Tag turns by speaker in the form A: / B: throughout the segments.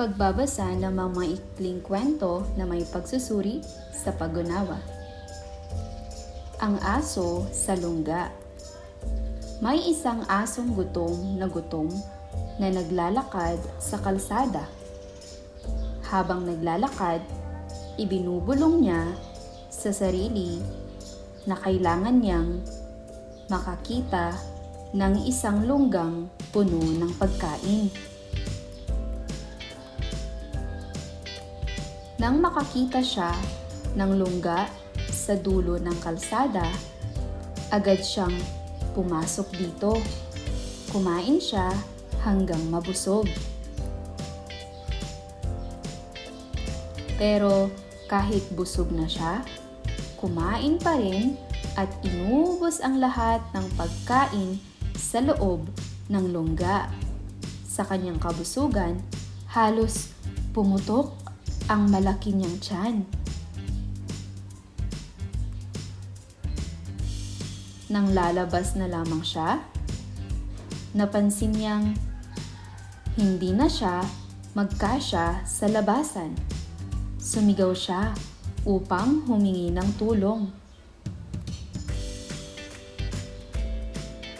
A: Pagbabasa ng mga maikling kwento na may pagsusuri sa pag-unawa. Ang aso sa lungga. May isang asong gutom na gutom na naglalakad sa kalsada. Habang naglalakad, ibinubulong niya sa sarili na kailangan niyang makakita ng isang lunggang puno ng pagkain. Nang makakita siya ng lungga sa dulo ng kalsada, agad siyang pumasok dito. Kumain siya hanggang mabusog. Pero kahit busog na siya, kumain pa rin at inubos ang lahat ng pagkain sa loob ng lungga. Sa kanyang kabusugan, halos pumutok ang malaki niyang tiyan. Nang lalabas na lamang siya, napansin niyang hindi na siya magkasya sa labasan. Sumigaw siya upang humingi ng tulong.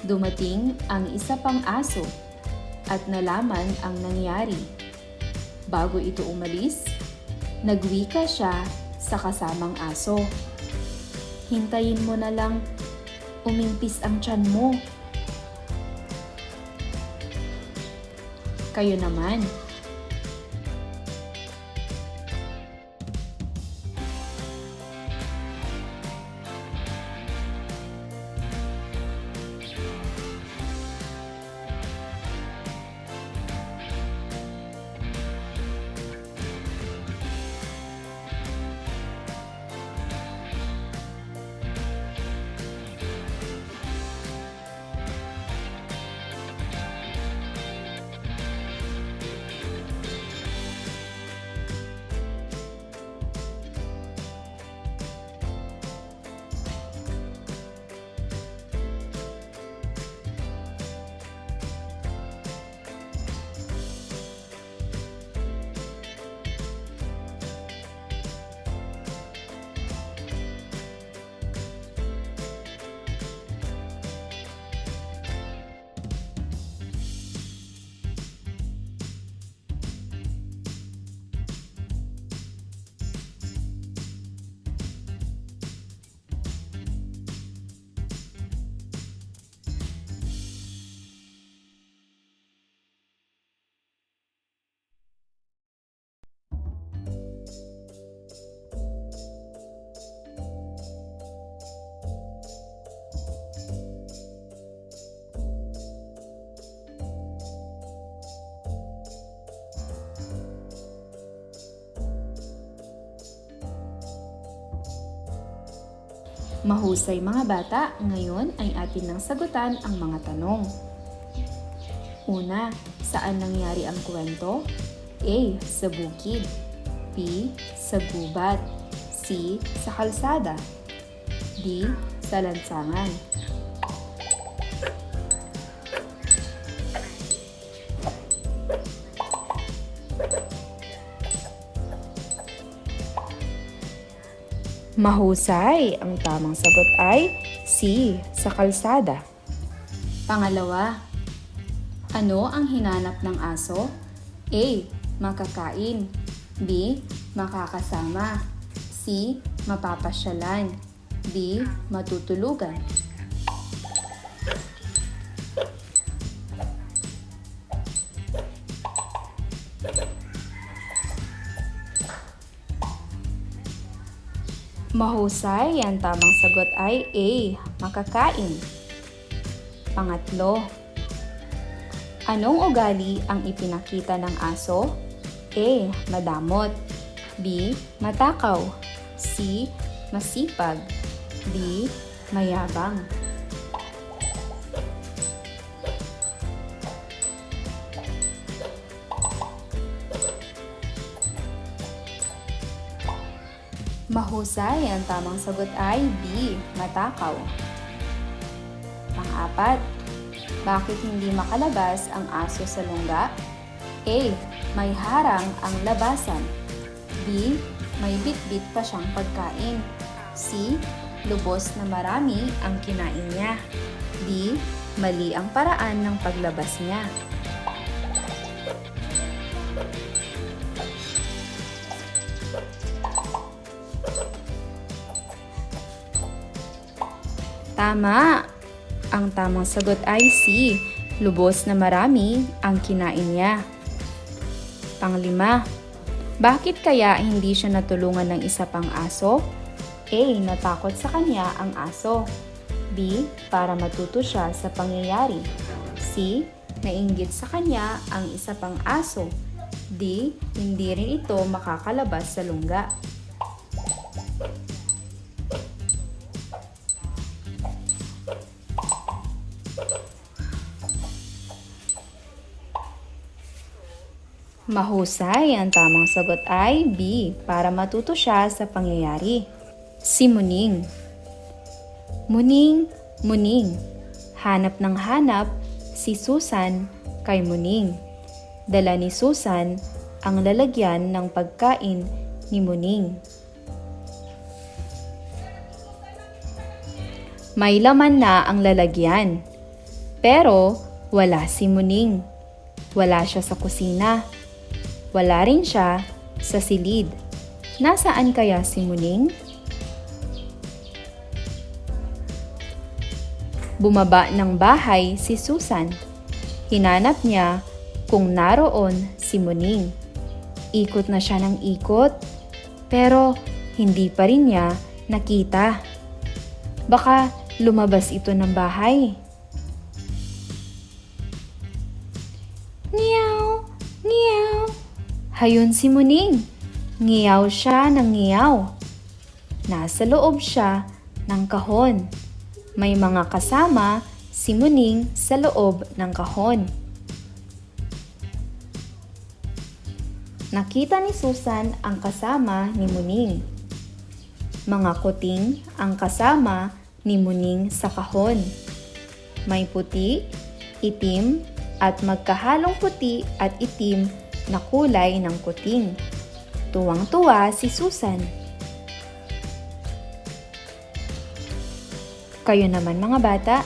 A: Dumating ang isa pang aso at nalaman ang nangyari. Bago ito umalis, nagwika siya sa kasamang aso. Hintayin mo na lang umimpis ang tiyan mo. Kayo naman, Mahusay mga bata, ngayon ay atin nang sagutan ang mga tanong. Una, saan nangyari ang kwento? A. Sa bukid B. Sa gubat C. Sa kalsada D. Sa lansangan Mahusay! Ang tamang sagot ay C. Sa kalsada. Pangalawa, ano ang hinanap ng aso? A. Makakain B. Makakasama C. Mapapasyalan D. Matutulugan Mahusay, ang tamang sagot ay A. Makakain. Pangatlo, anong ugali ang ipinakita ng aso? A. Madamot B. Matakaw C. Masipag D. Mayabang Mahusay, ang tamang sagot ay B. Matakaw. Pang-apat, bakit hindi makalabas ang aso sa lungga? A. may harang ang labasan. B. May bitbit pa siyang pagkain. C. Lubos na marami ang kinain niya. D. Mali ang paraan ng paglabas niya. Tama! Ang tamang sagot ay C. Lubos na marami ang kinain niya. Panglima, bakit kaya hindi siya natulungan ng isa pang aso? A. Natakot sa kanya ang aso. B. Para matuto siya sa pangyayari. C. Nainggit sa kanya ang isa pang aso. D. Hindi rin ito makakalabas sa lungga. Mahusay, ang tamang sagot ay B, para matuto siya sa pangyayari. Si Muning. Muning, Muning. Hanap ng hanap si Susan kay Muning. Dala ni Susan ang lalagyan ng pagkain ni Muning. May laman na ang lalagyan. Pero wala si Muning. Wala siya sa kusina. Wala rin siya sa silid. Nasaan kaya si Muning? Bumaba ng bahay si Susan. Hinanap niya kung naroon si Muning. Ikot na siya ng ikot, pero hindi pa rin niya nakita. Baka lumabas ito ng bahay. Hayon si Muning. Ngiyaw siya ng ngiyaw. Nasa loob siya ng kahon. May mga kasama si Muning sa loob ng kahon. Nakita ni Susan ang kasama ni Muning. Mga kuting ang kasama ni Muning sa kahon. May puti, itim, at magkahalong puti at itim na kulay ng kuting. Tuwang-tuwa si Susan. Kayo naman mga bata,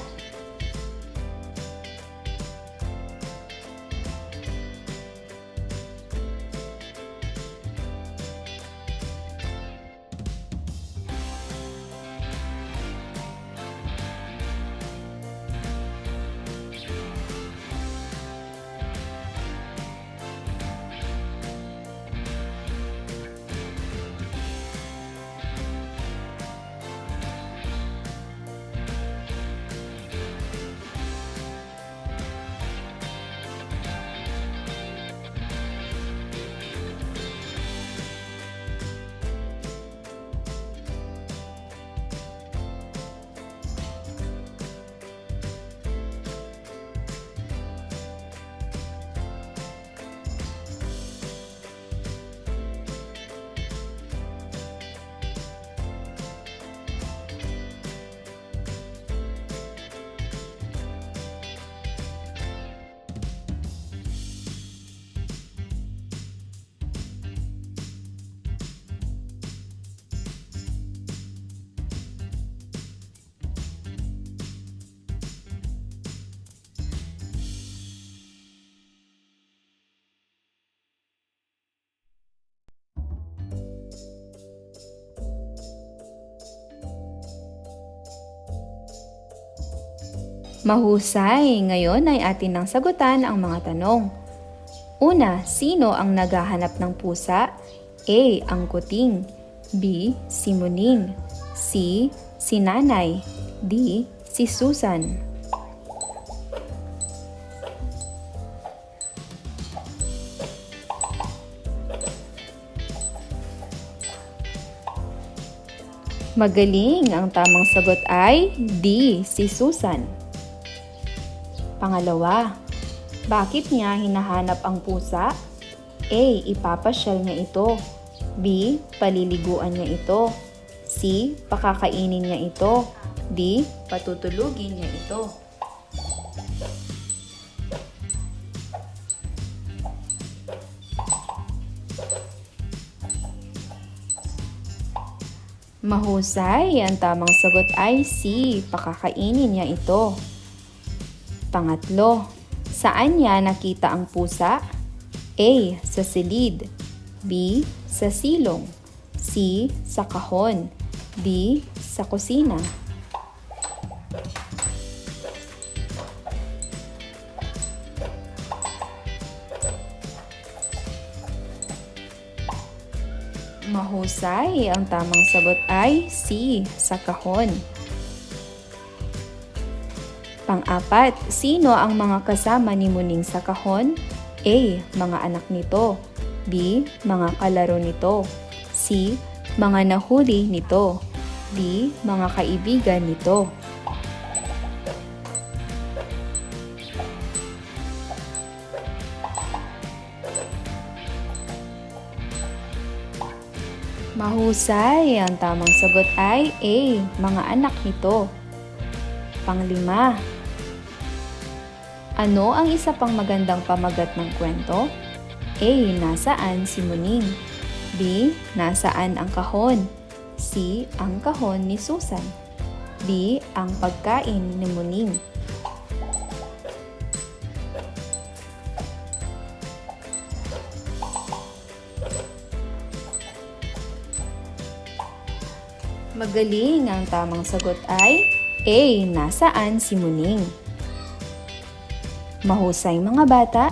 A: Mahusay! Ngayon ay atin nang sagutan ang mga tanong. Una, sino ang naghahanap ng pusa? A. Ang kuting. B. Si Muning. C. Si Nanay. D. Si Susan. Magaling! Ang tamang sagot ay D. Si Susan. Pangalawa, bakit niya hinahanap ang pusa? A. Ipapasyal niya ito. B. Paliliguan niya ito. C. Pakakainin niya ito. D. Patutulugin niya ito. Mahusay, ang tamang sagot ay C. Pakakainin niya ito. Pangatlo, saan niya nakita ang pusa? A. Sa silid B. Sa silong C. Sa kahon D. Sa kusina Mahusay, ang tamang sagot ay C. Sa kahon. Pang-apat, sino ang mga kasama ni Muning sa kahon? A. Mga anak nito. B. Mga kalaro nito. C. Mga nahuli nito. D. Mga kaibigan nito. Mahusay, ang tamang sagot ay A. Mga anak nito. Panglima, ano ang isa pang magandang pamagat ng kwento? A. Nasaan si Muning? B. Nasaan ang kahon? C. Ang kahon ni Susan? D. Ang pagkain ni Muning? Magaling, ang tamang sagot ay A. Nasaan si Muning? Mahusay mga bata,